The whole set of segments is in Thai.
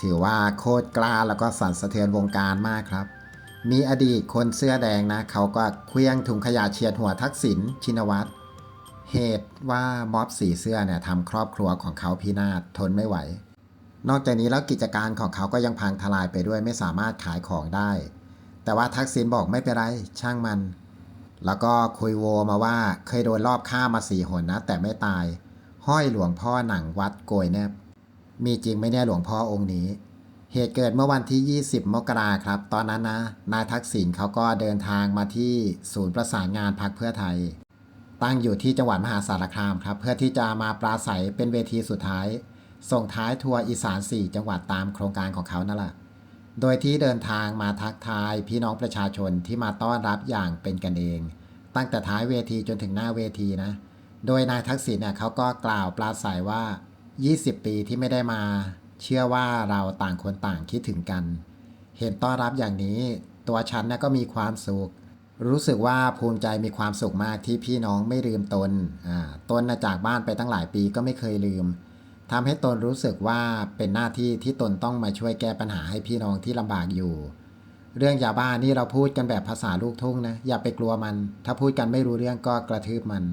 ถือว่าโคตรกล้าแล้วก็สั่นสะเทือนวงการมากครับ มีอดีตคนเสื้อแดงนะ เขาก็เคลี้ยงถุงขยะเฉียดหัวทักษิณชินวัตรเหตุว่าม็อบสีเสื้อเนี่ยทำครอบครัวของเขาพินาศทนไม่ไหว นอกจากนี้แล้วกิจการของเขาก็ยังพังทลายไปด้วยไม่สามารถขายของได้ แต่ว่าทักษิณบอกไม่เป็นไรช่างมัน แล้วก็คุยโวมาว่าเคยโดนรอบฆ่ามาสี่หนนะ แต่ไม่ตาย ห้อยหลวงพ่อหนังวัดโกยแนบ มีจริงไหมเนี่ยหลวงพ่อองค์นี้ เหตุเกิดเมื่อวันที่ 20 มกราครับ ตอนนั้นนะ นายทักษิณเขาก็เดินทางมาที่ศูนย์ประสานงานพักเพื่อไทย ตั้งอยู่ที่จังหวัดมหาสารคามครับ เพื่อที่จะมาปราศัยเป็นเวทีสุดท้าย ส่งท้ายทัวร์อีสาน 4 จังหวัดตามโครงการของเขานั่นแหละโดยที่เดินทางมาทักทายพี่น้องประชาชนที่มาต้อนรับอย่างเป็นกันเอง ตั้งแต่ท้ายเวทีจนถึงหน้าเวทีนะ โดยนายทักษิณเนี่ยเขาก็กล่าวปราศัยว่า 20 ปีที่ไม่ได้มา เชื่อว่าเราต่างคนต่างคิดถึงกัน เห็นต้อนรับอย่างนี้ ตัวฉันนะก็มีความสุข รู้สึกว่าภูมิใจมีความสุขมากที่พี่น้องไม่ลืมตนอ่าตนนะจากบ้านไปตั้งหลายปีก็ไม่เคยลืมทำให้ตนรู้สึกว่าเป็นหน้าที่ที่ตนต้องมาช่วยแก้ปัญหาให้พี่น้องที่ลำบากอยู่ เรื่องยาบ้านี่เราพูดกันแบบภาษาลูกทุ่งนะ อย่าไปกลัวมัน ถ้าพูดกันไม่รู้เรื่องก็กระทืบมัน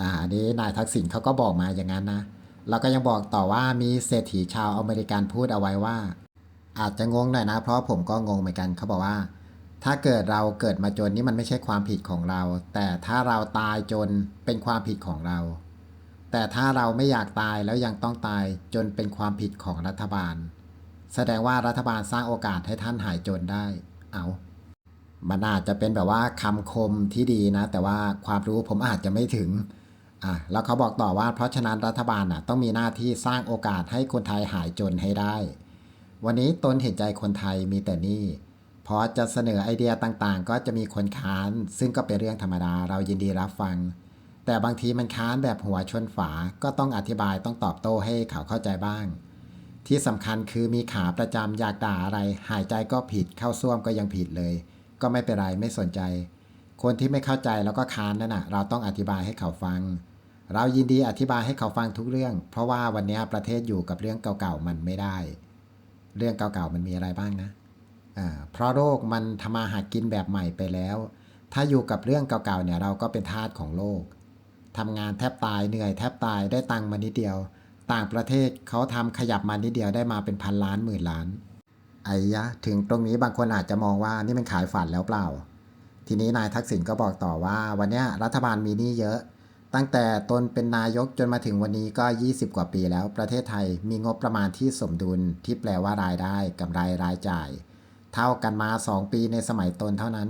อ่าอันนี้นายทักษิณเขาก็บอกมาอย่างนั้นนะ แล้วก็ยังบอกต่อว่ามีเศรษฐีชาวอเมริกันพูดเอาไว้ว่า อาจจะงงหน่อยนะ เพราะผมก็งงเหมือนกันเขาบอกว่า ถ้าเกิดเราเกิดมาจนนี่มันไม่ใช่ความผิดของเรา แต่ถ้าเราตายจนเป็นความผิดของเรา แต่ถ้าเราไม่อยากตายแล้วยังต้องตายจนเป็นความผิดของรัฐบาล แสดงว่ารัฐบาลสร้างโอกาสให้ท่านหายจนได้ เอามันอาจจะเป็นแบบว่าคำคมที่ดีนะ แต่ว่าความรู้ผมอาจจะไม่ถึง อะแล้วเขาบอกต่อว่าเพราะฉะนั้นรัฐบาลน่ะต้องมีหน้าที่สร้างโอกาสให้คนไทยหายจนให้ได้ วันนี้ตนเห็นใจคนไทยมีแต่นี่พอจะเสนอไอเดียต่างๆ ก็จะมีคนค้าน ซึ่งก็เป็นเรื่องธรรมดาเรายินดีรับฟัง แต่บางทีมันค้านแบบหัวชนฝาก็ต้องอธิบายต้องตอบโต้ให้เขาเข้าใจบ้าง ที่สำคัญคือมีขาประจำอยากด่าอะไร หายใจก็ผิดเข้าซ่วมก็ยังผิดเลย ก็ไม่เป็นไรไม่สนใจ คนที่ไม่เข้าใจแล้วก็ค้านนั่นน่ะเราต้องอธิบายให้เขาฟัง เรายินดีอธิบายให้เขาฟังทุกเรื่อง เพราะว่าวันนี้ประเทศอยู่กับเรื่องเก่าๆมันไม่ได้ เรื่องเก่าๆมันมีอะไรบ้างนะเพราะโลกมันทำมาหากินแบบใหม่ไปแล้ว ถ้าอยู่กับเรื่องเก่าๆเนี่ยเราก็เป็นทาสของโลกทำงานแทบตายเหนื่อยแทบตายได้ตังมานิดเดียว ต่างประเทศเขาทำขยับมานิดเดียวได้มาเป็นพันล้านหมื่นล้านไอ้ยะถึงตรงนี้บางคนอาจจะมองว่านี่มันขายฝันแล้วเปล่า ทีนี้นายทักษิณก็บอกต่อว่า วันนี้รัฐบาลมีหนี้เยอะ ตั้งแต่ตนเป็นนายกจนมาถึงวันนี้ก็ 20 กว่าปีแล้วประเทศไทยมีงบประมาณที่สมดุลที่แปลว่ารายได้กำไรรายจ่าย เท่ากันมา 2 ปีในสมัยตนเท่านั้น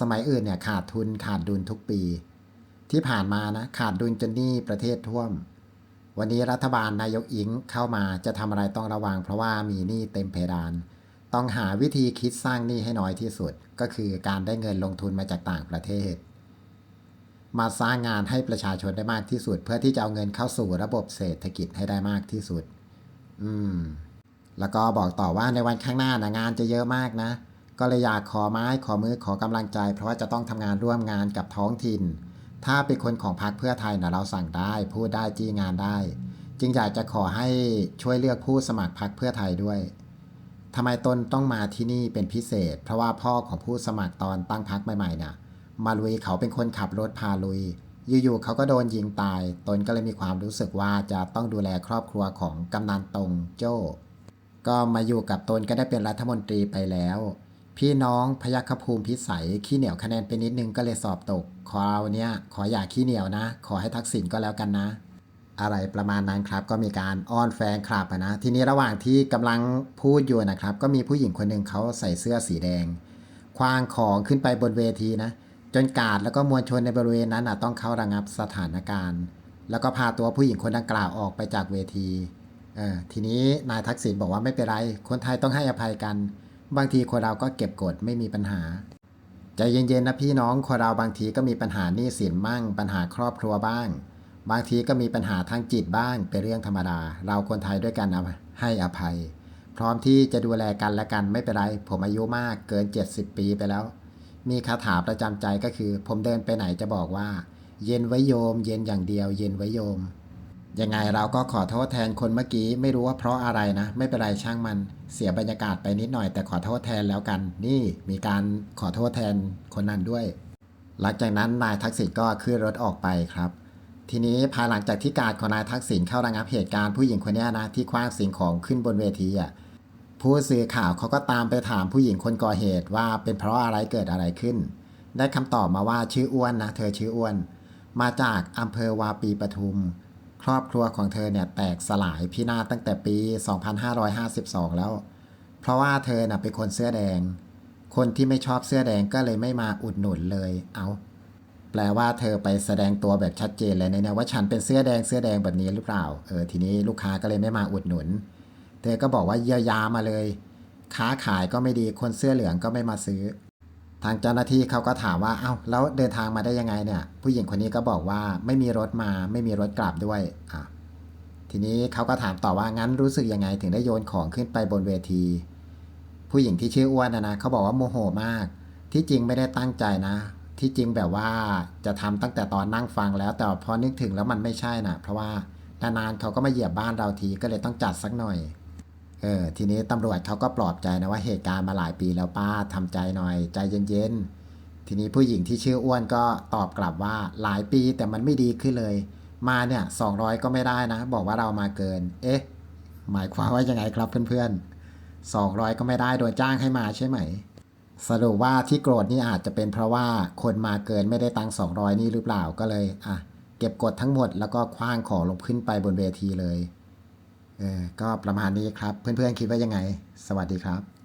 สมัยอื่นเนี่ยขาดทุนขาดดุลทุกปี ที่ผ่านมานะขาดดุลจนหนี้ประเทศท่วม วันนี้รัฐบาลนายกอิงเข้ามาจะทำอะไรต้องระวัง เพราะว่ามีหนี้เต็มเพดาน ต้องหาวิธีคิดสร้างหนี้ให้น้อยที่สุด ก็คือการได้เงินลงทุนมาจากต่างประเทศ มาสร้างงานให้ประชาชนได้มากที่สุด เพื่อที่จะเอาเงินเข้าสู่ระบบเศรษฐกิจให้ได้มากที่สุด อืม แล้วก็บอกต่อว่าในวันข้างหน้านะงานจะเยอะมากนะ ก็เลยอยากขอไม้ขอมือขอกำลังใจ เพราะว่าจะต้องทำงานร่วมงานกับท้องถิ่น ถ้าเป็นคนของพรรคเพื่อไทยนะเราสั่งได้ พูดได้จี้งานได้ จึงอยากจะขอให้ช่วยเลือกผู้สมัครพรรคเพื่อไทยด้วยทำไมตนต้องมาที่นี่เป็นพิเศษ เพราะว่าพ่อของผู้สมัครตอนตั้งพรรคใหม่ๆเนี่ย มาลุยเขาเป็นคนขับรถพาลุย อยู่ๆเขาก็โดนยิงตาย ตนก็เลยมีความรู้สึกว่าจะต้องดูแลครอบครัวของกำนันตรงโจ้ ก็มาอยู่กับตนก็ได้เป็นรัฐมนตรีไปแล้ว พี่น้องพยัคฆภูมิพิสัยขี้เหนียวคะแนนไปนิดนึงก็เลยสอบตกขอเอาเนี้ยขออย่าขี้เหนียวนะ ขอให้ทักษิณก็แล้วกันนะ อะไรประมาณนั้นครับก็มีการอ้อนแฟนคลับนะ ทีนี้ระหว่างที่กำลังพูดอยู่นะครับ ก็มีผู้หญิงคนหนึ่งเขาใส่เสื้อสีแดงคว้างของขึ้นไปบนเวทีนะ จนกาดแล้วก็มวลชนในบริเวณนั้นต้องเข้าระงับสถานการณ์ แล้วก็พาตัวผู้หญิงคนดังกล่าวออกไปจากเวทีทีนี้นายทักษิณบอกว่าไม่เป็นไร คนไทยต้องให้อภัยกัน บางทีคนเราก็เก็บกดไม่มีปัญหาใจเย็นๆนะพี่น้องคนเราบางทีก็มีปัญหาหนี้สินบ้าง ปัญหาครอบครัวบ้าง บางทีก็มีปัญหาทางจิตบ้างเป็นเรื่องธรรมดา เราคนไทยด้วยกันให้อภัย พร้อมที่จะดูแลกันและกันไม่เป็นไร ผมอายุมากเกิน 70 ปีไปแล้ว มีคาถาประจำใจก็คือ ผมเดินไปไหนจะบอกว่า เย็นไว้โยม เย็นอย่างเดียว เย็นไว้โยม ยังไงเราก็ขอโทษแทนคนเมื่อกี้ ไม่รู้ว่าเพราะอะไรนะ ไม่เป็นไรช่างมันเสียบรรยากาศไปนิดหน่อย แต่ขอโทษแทนแล้วกัน นี่มีการขอโทษแทนคนนั้นด้วย หลังจากนั้นนายทักษิณก็ขึ้นรถออกไปครับทีนี้ภายหลังจากที่การของนายทักษิณเข้าระงับเหตุการณ์ผู้หญิงคนนี้นะที่คว้างสิ่งของขึ้นบนเวทีอะ ผู้สื่อข่าวเขาก็ตามไปถามผู้หญิงคนก่อเหตุว่าเป็นเพราะอะไรเกิดอะไรขึ้น ได้คำตอบมาว่าชื่ออ้วนนะเธอชื่ออ้วน มาจากอำเภอวาปีปทุม ครอบครัวของเธอเนี่ยแตกสลายพินาศตั้งแต่ปี 2552 แล้ว เพราะว่าเธอน่ะเป็นคนเสื้อแดง คนที่ไม่ชอบเสื้อแดงก็เลยไม่มาอุดหนุนเลย เอาแปลว่าเธอไปแสดงตัวแบบชัดเจนเลยนะว่าฉันเป็นเสื้อแดงเสื้อแดงแบบนี้หรือเปล่า เออทีนี้ลูกค้าก็เลยไม่มาอุดหนุน เธอก็บอกว่าเยียวยามาเลย ค้าขายก็ไม่ดีคนเสื้อเหลืองก็ไม่มาซื้อ ทางเจ้าหน้าที่เขาก็ถามว่าเอ้าแล้วเดินทางมาได้ยังไงเนี่ย ผู้หญิงคนนี้ก็บอกว่าไม่มีรถมาไม่มีรถกลับด้วยอะทีนี้เขาก็ถามต่อว่างั้นรู้สึกยังไงถึงได้โยนของขึ้นไปบนเวที ผู้หญิงที่ชื่ออ้วนนะนะเขาบอกว่าโมโหมาก ที่จริงไม่ได้ตั้งใจนะ ที่จริงแบบว่าจะทำตั้งแต่ตอนนั่งฟังแล้วแต่พอนึกถึงแล้วมันไม่ใช่นะเพราะว่านานๆเขาก็มาเหยียบบ้านเราทีก็เลยต้องจัดสักหน่อย เออทีนี้ตำรวจเขาก็ปลอบใจนะว่าเหตุการณ์มาหลายปีแล้วป้าทำใจหน่อยใจเย็นๆ ทีนี้ผู้หญิงที่ชื่ออ้วนก็ตอบกลับว่าหลายปีแต่มันไม่ดีขึ้นเลย มาเนี่ย200 ก็ไม่ได้นะ บอกว่าเรามาเกิน เอ๊ะ หมายความว่ายังไงครับเพื่อนๆ200 ก็ไม่ได้โดนจ้างให้มาใช่ไหม สรุปว่าที่โกรธนี่อาจจะเป็นเพราะว่าคนมาเกินไม่ได้ตังค์200 นี่หรือเปล่าก็เลยอะเก็บกดทั้งหมดแล้วก็คว้างของลงขึ้นไปบนเวทีเลย เออก็ประมาณนี้ครับ เพื่อนๆคิดว่ายังไง สวัสดีครับ